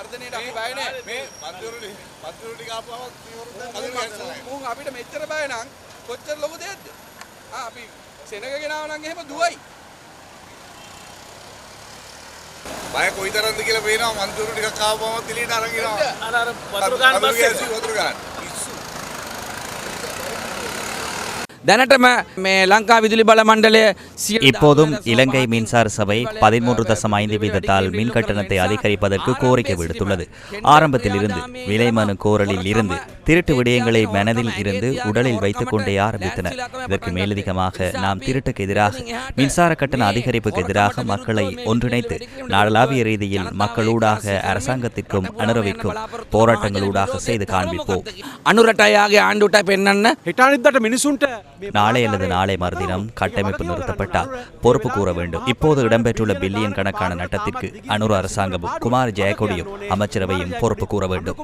වර්ධනයට අපි බය නෑ. මේ මන්දිරු මන්දිරු ටික ආපුවම මුන් අපිට මෙච්චර බය නම් කොච්චර ලොකු දෙයක්ද? ආ අපි සෙනග ගෙනාව නම් එහෙම දුවයි. බය කොයිතරම්ද කියලා පේනවා මන්දිරු ටිකක් ආපුවම තිලියට අරන් එනවා අර අර වතුර ගන්න වතුර බස් එක. ගෑසි වතුර ගන්න දැනටම මේ ලංකා විදුලි බල මණ්ඩලය සියලු இப்போதும் இலங்கை மின்சார சபை பதிமூன்று தசம் ஐந்து வீதத்தால் மின் கட்டணத்தை அதிகரிப்பதற்கு கோரிக்கை விடுத்துள்ளது ஆரம்பத்தில் இருந்து விலை மனு கோரலில் இருந்து திருட்டு விடயங்களை மனதில் இருந்து உடலில் வைத்துக் கொண்டே ஆரம்பித்தனர் இதற்கு மேலதிகமாக நாம் திருட்டுக்கு எதிராக மின்சார கட்டண அதிகரிப்புக்கு எதிராக மக்களை ஒன்றிணைத்து நாடளாவிய ரீதியில் மக்களூடாக அரசாங்கத்திற்கும் அனுரவிற்கும் போராட்டங்களூடாக செய்து காண்பிப்போம் අනුරටයාගේ ආණ්ඩුට පෙන්න්න හිටානිද්දට මිනිසුන්ට நாளை அல்லது நாளை மறுதினம் கட்டமைப்பு நிறுத்தப்பட்டால் பொறுப்பு கூற வேண்டும். இப்போது இடம்பெற்றுள்ள பில்லியன் கணக்கான நட்டத்திற்கு அனுர் அரசாங்கமும் குமார் ஜெயக்கொடியும் அமைச்சரவையும் பொறுப்பு கூற வேண்டும்.